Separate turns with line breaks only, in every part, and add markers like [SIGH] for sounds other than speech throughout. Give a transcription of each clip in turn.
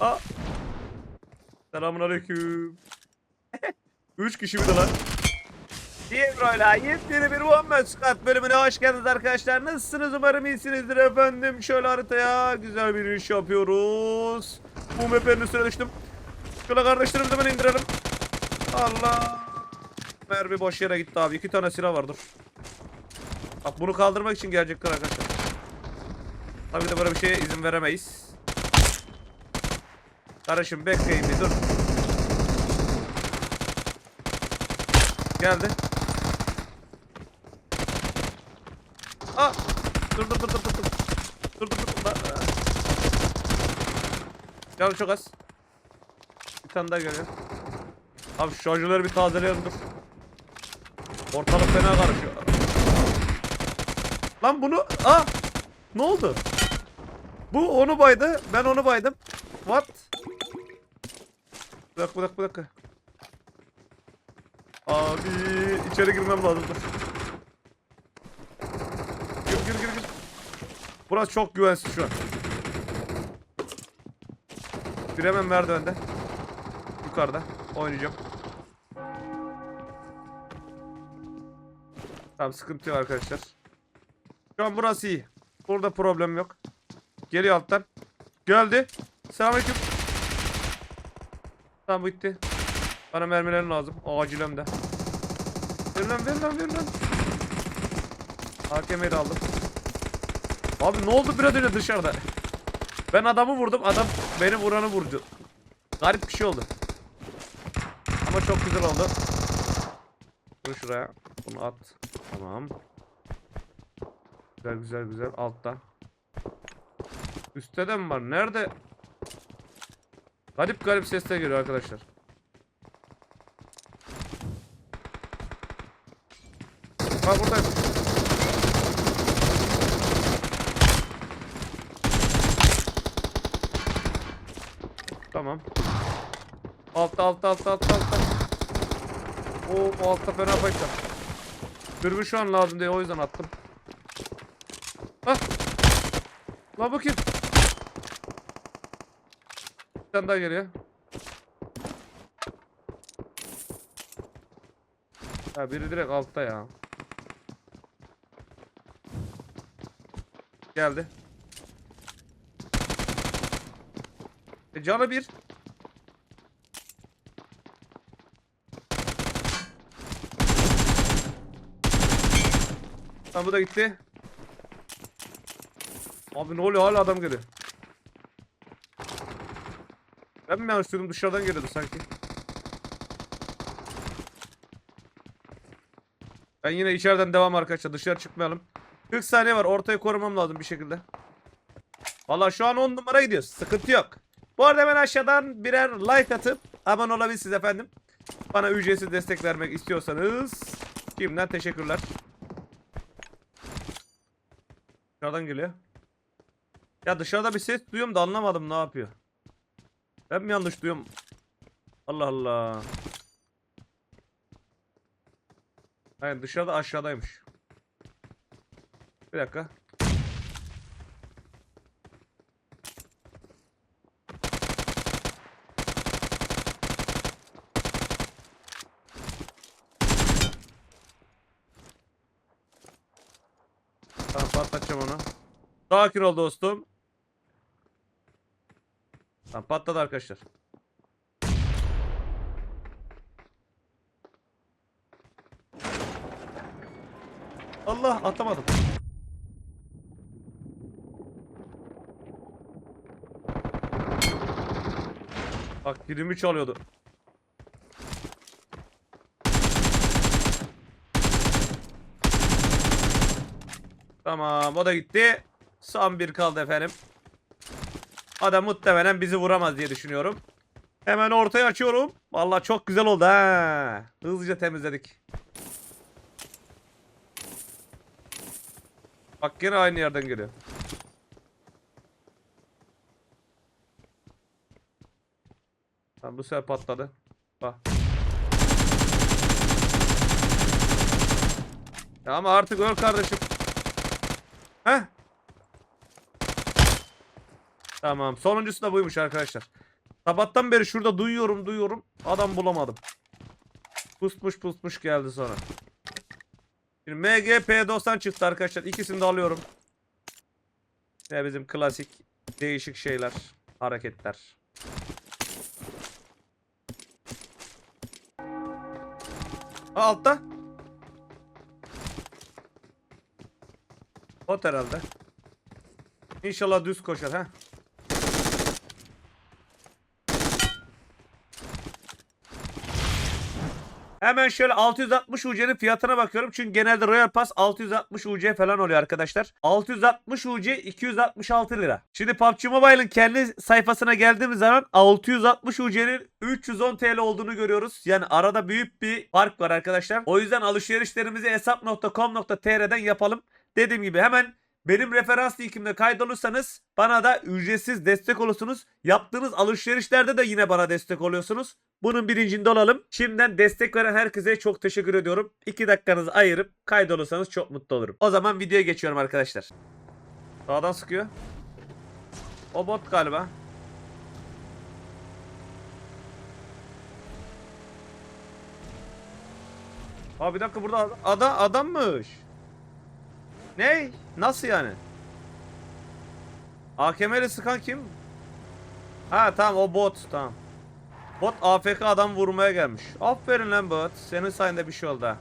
Aa. Selamun aleyküm. [LAUGHS] Üç kişi bir de lan. Diyebro'yla yepyeni bir One Squad bölümüne hoş geldiniz arkadaşlar. Nasılsınız? Umarım iyisinizdir efendim. Şöyle haritaya güzel bir iş yapıyoruz. Bu map'in üstüne düştüm. Şöyle kardeşlerimizi hemen indirelim. Allah. Mermi boş yere gitti abi. İki tane silah vardır. Bak bunu kaldırmak için gelecekler arkadaşlar. Tabii de böyle bir şeye izin veremeyiz. Kardeşim bekleyin bir dur. Geldi. Aa! Dur dur dur dur dur. dur. Dur dur dur. dur. Aa. Canı çok az. Bir tane daha geliyor. Abi şu şarjörleri bir tazeleyelim dur. Ortalık fena karışıyor. Lan bunu... Aa! Ne oldu? Bu onu baydı. Ben onu baydım. What? Dakika bir dakika. Abi içeri girmem lazım. Gir gir gir gir. Burası çok güvensiz şu an. Bir hemen merdivende. Yukarıda. Oynayacağım. Tamam sıkıntı yok arkadaşlar. Şu an burası iyi. Burada problem yok. Geliyor alttan. Geldi. Selamünaleyküm. Tamam bitti. Bana mermilerin lazım. Acil hem de. Ver lan ver lan ver lan. AKM'yi de aldım. Abi ne oldu biraz dışarıda? Ben adamı vurdum. Adam beni vuranı vurdu. Garip bir şey oldu. Ama çok güzel oldu. Dur şuraya. Bunu at. Tamam. Güzel güzel güzel. Altta. Üstte de mi var? Nerede? Garip garip sesler geliyor arkadaşlar. Bak buradayım. Tamam. Altta altta altta altta altta. Oo altta fena fayda. Dürbün şu an lazım diye o yüzden attım. Bu kim? Bir tane daha geliyor. Ha biri direkt altta ya. Geldi. E canı bir. Tamam bu da gitti. Abi ne oluyor hala adam geliyor. Ben mi yanlış duydum dışarıdan geliyordu sanki. Ben yine içeriden devam arkadaşlar dışarı çıkmayalım. 40 saniye var ortayı korumam lazım bir şekilde. Valla şu an 10 numara gidiyoruz sıkıntı yok. Bu arada hemen aşağıdan birer like atıp abone olabilirsiniz efendim. Bana ücretsiz destek vermek istiyorsanız şimdiden teşekkürler. Dışarıdan geliyor. Ya dışarıda bir ses duyuyorum da anlamadım ne yapıyor. Ben mi yanlış duyuyorum? Allah Allah. Hayır dışarıda aşağıdaymış. Bir dakika. Tamam patlatacağım onu. Sakin ol dostum. Tamam patladı arkadaşlar. Allah atamadım. Bak dilimi çalıyordu. Tamam o da gitti. Son bir kaldı efendim. Adam muhtemelen bizi vuramaz diye düşünüyorum. Hemen ortaya açıyorum. Vallahi çok güzel oldu ha. Hızlıca temizledik. Bak gene aynı yerden geliyor. Tamam bu sefer patladı. Bak. Ya ama artık öl kardeşim. Heh. Tamam. Sonuncusu da buymuş arkadaşlar. Sabahtan beri şurada duyuyorum duyuyorum. Adam bulamadım. Pusmuş pusmuş geldi sonra. Şimdi MGP90 çıktı arkadaşlar. İkisini de alıyorum. Ve bizim klasik değişik şeyler, hareketler. Altta. Ot herhalde. İnşallah düz koşar ha. Hemen şöyle 660 UC'nin fiyatına bakıyorum. Çünkü genelde Royal Pass 660 UC falan oluyor arkadaşlar. 660 UC 266 lira. Şimdi PUBG Mobile'ın kendi sayfasına geldiğimiz zaman 660 UC'nin 310 TL olduğunu görüyoruz. Yani arada büyük bir fark var arkadaşlar. O yüzden alışverişlerimizi hesap.com.tr'den yapalım. Dediğim gibi hemen benim referans linkimde kaydolursanız bana da ücretsiz destek olursunuz. Yaptığınız alışverişlerde de yine bana destek oluyorsunuz. Bunun bilincinde olalım. Şimdiden destek veren herkese çok teşekkür ediyorum. 2 dakikanızı ayırıp kaydolursanız çok mutlu olurum. O zaman videoya geçiyorum arkadaşlar. Sağdan sıkıyor. O bot galiba. Aa bir dakika burada ada adammış. Ne? Nasıl yani? AKM'li sıkan kim? Ha tamam o bot tamam. Bot AFK adam vurmaya gelmiş. Aferin lan bot. Senin sayende bir şey oldu ha.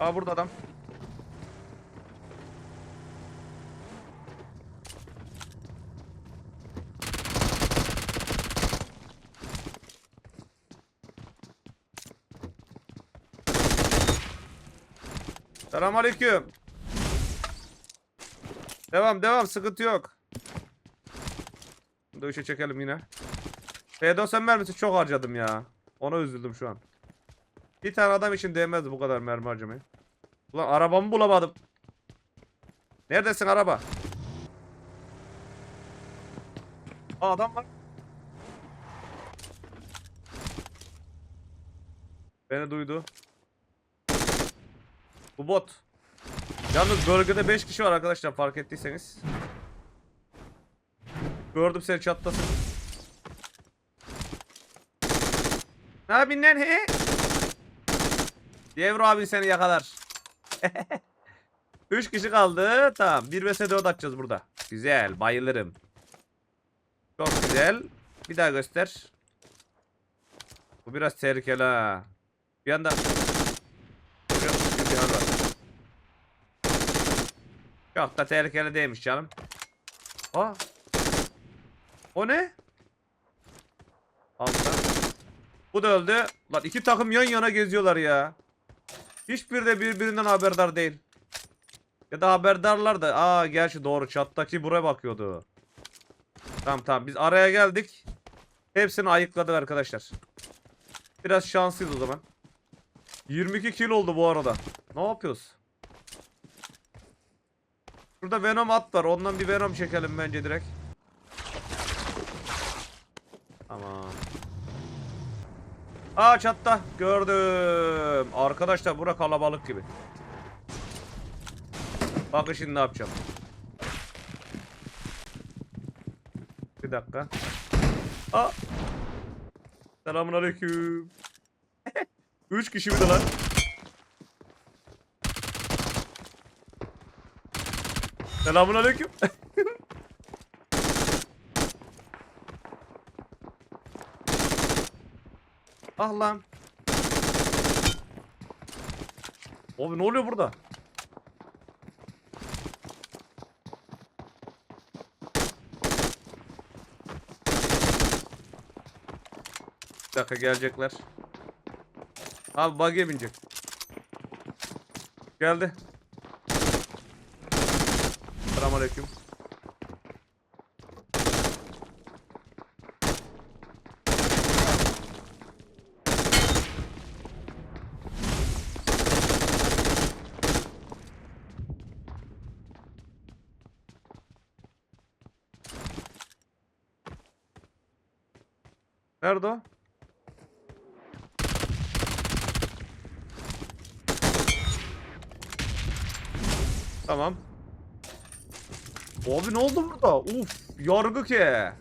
Aa burada adam. Selamünaleyküm. Devam devam sıkıntı yok. Dövüşe çekelim yine. P90 mermisi çok harcadım ya. Ona üzüldüm şu an. Bir tane adam için değmez bu kadar mermi harcamayı. Ulan arabamı bulamadım. Neredesin araba? Aa adam var. Beni duydu. Bu bot. Yalnız bölgede 5 kişi var arkadaşlar fark ettiyseniz. Gördüm seni çatlasın. Ne yapayım lan he? Devro abi seni yakalar. [LAUGHS] 3 kişi kaldı. Tamam. 1 vs 4 atacağız burada. Güzel. Bayılırım. Çok güzel. Bir daha göster. Bu biraz tehlikeli ha. Bir anda... Çok sıkıntı bir hal var. Çok da tehlikeli değilmiş canım. Aa. O ne? Altta. Bu da öldü. Lan iki takım yan yana geziyorlar ya. Hiçbir de birbirinden haberdar değil. Ya da haberdarlar da. Aa gerçi doğru çattaki buraya bakıyordu. Tamam tamam biz araya geldik. Hepsini ayıkladık arkadaşlar. Biraz şanslıyız o zaman. 22 kill oldu bu arada. Ne yapıyoruz? Burada Venom at var. Ondan bir Venom çekelim bence direkt. Tamam. Aa çatta. Gördüm. Arkadaşlar bura kalabalık gibi. Bakın şimdi ne yapacağım. Bir dakika. Aa. Selamun aleyküm. 3 [LAUGHS] kişi bir de lan. Selamun aleyküm. [LAUGHS] ah lan. Abi ne oluyor burada? Bir dakika gelecekler. Abi bug'e binecek. Geldi. Selamünaleyküm. Nerede? Tamam. Abi ne oldu burada? Uf yorgu ki.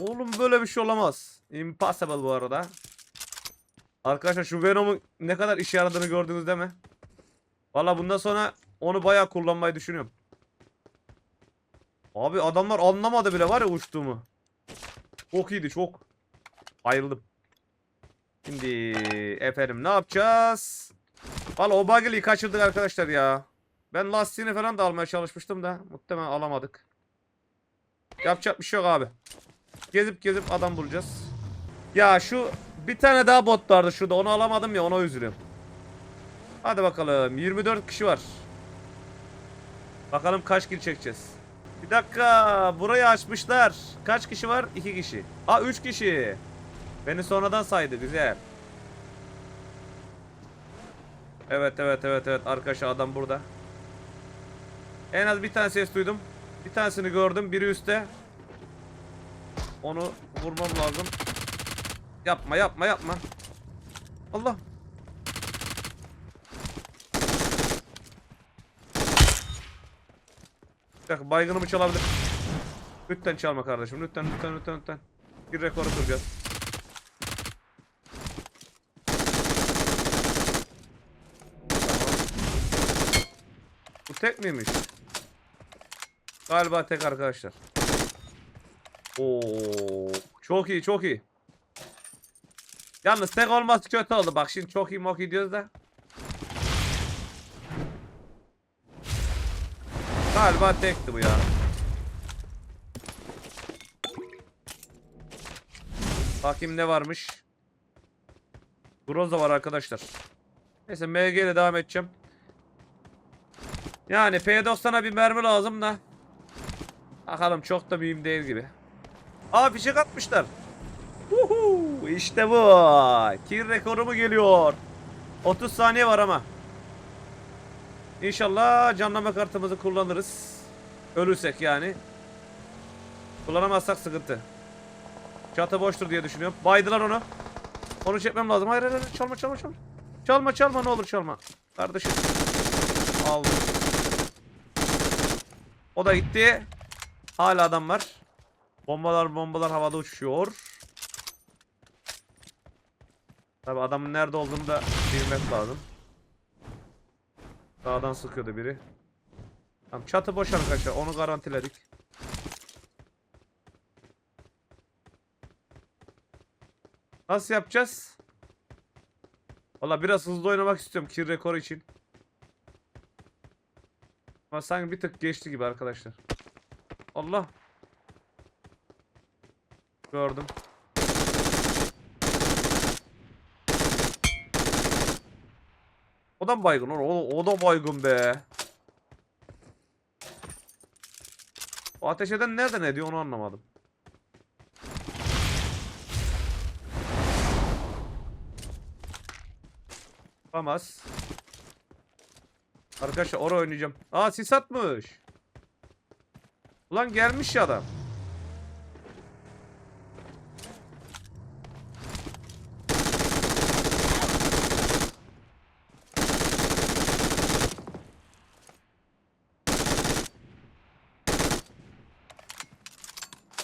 Oğlum böyle bir şey olamaz. Impossible bu arada. Arkadaşlar şu Venom'un ne kadar işe yaradığını gördünüz değil mi? Valla bundan sonra onu bayağı kullanmayı düşünüyorum. Abi adamlar anlamadı bile var ya uçtuğumu. Çok iyiydi çok. Bayıldım. Şimdi efendim ne yapacağız? Valla o buggy'liyi kaçırdık arkadaşlar ya. Ben lastiğini falan da almaya çalışmıştım da muhtemelen alamadık. Yapacak bir şey yok abi. Gezip gezip adam bulacağız. Ya şu bir tane daha bot vardı şurada onu alamadım ya ona üzülüyorum. Hadi bakalım 24 kişi var. Bakalım kaç kill çekeceğiz. Bir dakika burayı açmışlar. Kaç kişi var? 2 kişi. Aa 3 kişi. Beni sonradan saydı güzel. Evet evet evet evet arkadaşlar adam burada. En az bir tane ses duydum. Bir tanesini gördüm biri üstte. Onu vurmam lazım. Yapma yapma yapma. Allah. Bir dakika baygınımı çalabilir. Lütfen çalma kardeşim. Lütfen lütfen lütfen lütfen. Bir rekoru kıracağız. Bu tek miymiş? Galiba tek arkadaşlar. Oo, çok iyi çok iyi. Yalnız tek olması kötü oldu. Bak şimdi çok iyi moki diyoruz da. Galiba tekti bu ya. Bakayım ne varmış. Groza var arkadaşlar. Neyse MG ile devam edeceğim. Yani P90'a bir mermi lazım da. Bakalım çok da mühim değil gibi. Aa fişek atmışlar. Uhu, işte bu. Kill rekoru geliyor? 30 saniye var ama. İnşallah canlama kartımızı kullanırız. Ölürsek yani. Kullanamazsak sıkıntı. Çatı boştur diye düşünüyorum. Baydılar onu. Onu çekmem lazım. Hayır hayır. Çalma çalma çalma. Çalma çalma ne olur çalma. Kardeşim. Aldım. O da gitti. Hala adam var. Bombalar bombalar havada uçuşuyor. Tabi adamın nerede olduğunu da bilmek lazım. Sağdan sıkıyordu biri. Tamam çatı boş arkadaşlar onu garantiledik. Nasıl yapacağız? Valla biraz hızlı oynamak istiyorum kill rekoru için. Ama sanki bir tık geçti gibi arkadaşlar. Allah. Gördüm. O da mı baygın? O, o, da baygın be. O ateş eden nereden ediyor onu anlamadım. Tamaz. Arkadaşlar oraya oynayacağım. Aa sis atmış. Ulan gelmiş ya adam.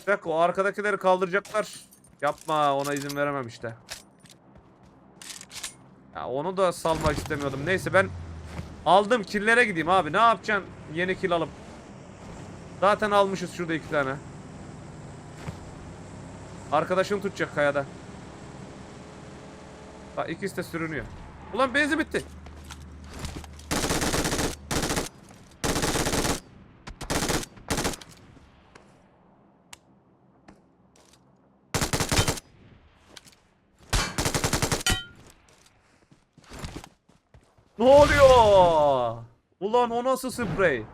Bir dakika o arkadakileri kaldıracaklar. Yapma ona izin veremem işte. Ya onu da salmak istemiyordum. Neyse ben aldım killere gideyim abi. Ne yapacaksın yeni kill alıp? Zaten almışız şurada iki tane. Arkadaşım tutacak kayada. Bak ikisi de sürünüyor. Ulan benzin bitti. Ne oluyor? Ulan o nasıl sprey?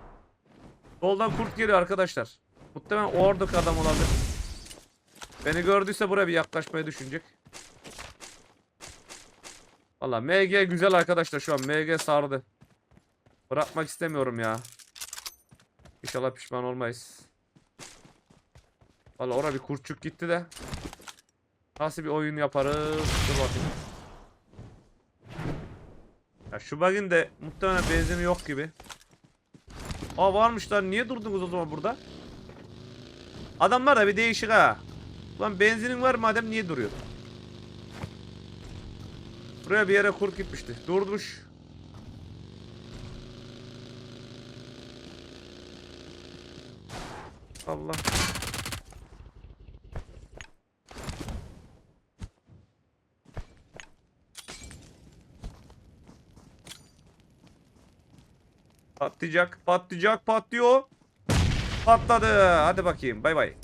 Soldan kurt geliyor arkadaşlar. Muhtemelen oradaki adam olabilir. Beni gördüyse buraya bir yaklaşmayı düşünecek. Valla MG güzel arkadaşlar şu an. MG sardı. Bırakmak istemiyorum ya. İnşallah pişman olmayız. Valla oraya bir kurtçuk gitti de. Nasıl bir oyun yaparız? Dur bakayım. Ya şu bug'in de muhtemelen benzini yok gibi. Aa varmışlar. Niye durdunuz o zaman burada? Adamlar da bir değişik ha. Ulan benzinin var madem niye duruyor? Buraya bir yere kurt gitmişti. Durmuş. Allah. Patlayacak, patlayacak, patlıyor. Patladı. Hadi bakayım. Bay bay.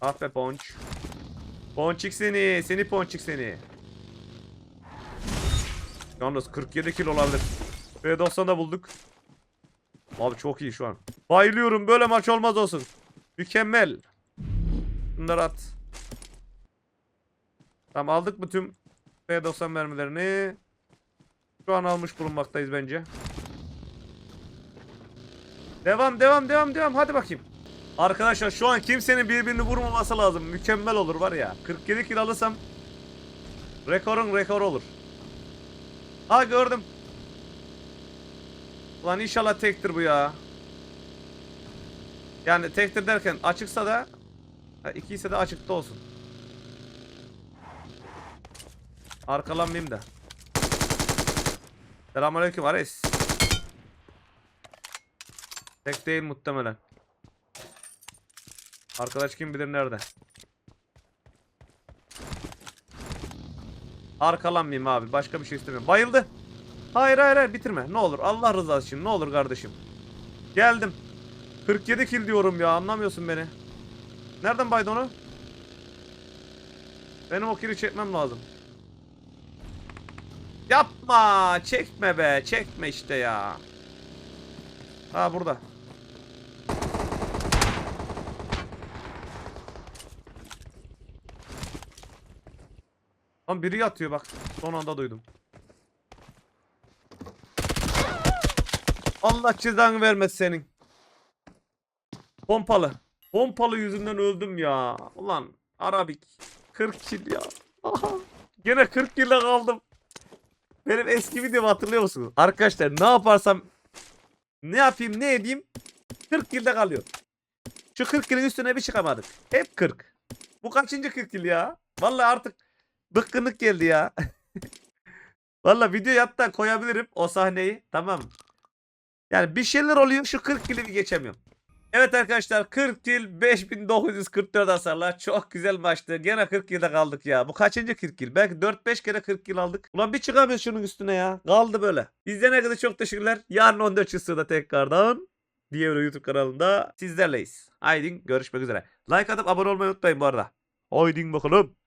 Ah be ponç. Ponçik seni. Seni ponçik seni. Yalnız 47 kilo olabilir. B90'da bulduk. Abi çok iyi şu an. Bayılıyorum. Böyle maç olmaz olsun. Mükemmel. Bunları at. Tamam aldık mı tüm B90 mermilerini? Şu an almış bulunmaktayız bence. Devam devam devam devam hadi bakayım. Arkadaşlar şu an kimsenin birbirini vurmaması lazım. Mükemmel olur var ya. 47 kill alırsam rekorun rekor olur. Ha gördüm. Ulan inşallah tektir bu ya. Yani tektir derken açıksa da iki ise de açıkta olsun. Arkalanmayayım da. Selamünaleyküm Ares. Tek değil muhtemelen. Arkadaş kim bilir nerede. Arkalanmayayım abi. Başka bir şey istemiyorum. Bayıldı. Hayır hayır hayır bitirme. Ne olur Allah rızası için. Ne olur kardeşim. Geldim. 47 kill diyorum ya. Anlamıyorsun beni. Nereden baydı onu? Benim o kill'i çekmem lazım. Yapma. Çekme be. Çekme işte ya. Ha burada. Lan biri yatıyor bak. Son anda duydum. Allah cezanı vermez senin. Pompalı. Pompalı yüzünden öldüm ya. Ulan Arabik. 40 kill ya. Gene 40 kill'e kaldım. Benim eski videomu hatırlıyor musunuz? Arkadaşlar ne yaparsam ne yapayım ne edeyim 40 kill'de kalıyor. Şu 40 kill'in üstüne bir çıkamadık. Hep 40. Bu kaçıncı 40 kill ya? Vallahi artık bıkkınlık geldi ya. [LAUGHS] Vallahi video hatta koyabilirim o sahneyi. Tamam. Yani bir şeyler oluyor şu 40 kill'i bir geçemiyorum. Evet arkadaşlar 40 kill 5944 hasarla çok güzel maçtı. Gene 40 kill'de kaldık ya. Bu kaçıncı 40 kill? Belki 4-5 kere 40 kill aldık. Ulan bir çıkamıyoruz şunun üstüne ya. Kaldı böyle. İzleyene kadar çok teşekkürler. Yarın 14 Çısı'da tekrardan diğer YouTube kanalında sizlerleyiz. Haydi görüşmek üzere. Like atıp abone olmayı unutmayın bu arada. Haydi bakalım.